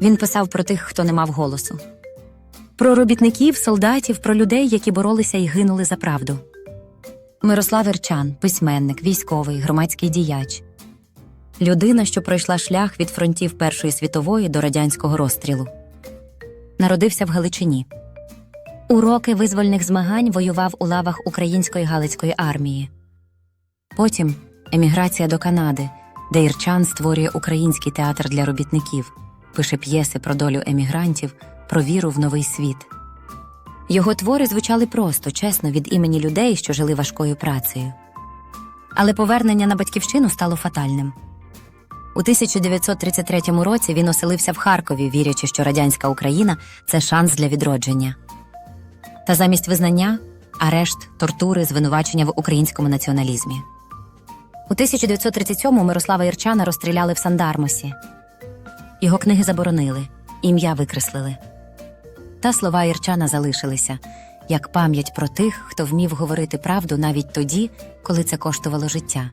Він писав про тих, хто не мав голосу. Про робітників, солдатів, про людей, які боролися і гинули за правду. Мирослав Ірчан, письменник, військовий, громадський діяч. Людина, що пройшла шлях від фронтів Першої світової до радянського розстрілу. Народився в Галичині. У роки визвольних змагань воював у лавах Української Галицької армії. Потім еміграція до Канади, де Ірчан створює український театр для робітників, пише п'єси про долю емігрантів, про віру в новий світ. Його твори звучали просто, чесно, від імені людей, що жили важкою працею. Але повернення на батьківщину стало фатальним. У 1933 році він оселився в Харкові, вірячи, що радянська Україна це шанс для відродження. Та замість визнання арешт, тортури, звинувачення в українському націоналізмі. У 1937-му Мирослава Ірчана розстріляли в Сандармосі. Його книги заборонили, ім'я викреслили. Та слова Ірчана залишилися як пам'ять про тих, хто вмів говорити правду навіть тоді, коли це коштувало життя.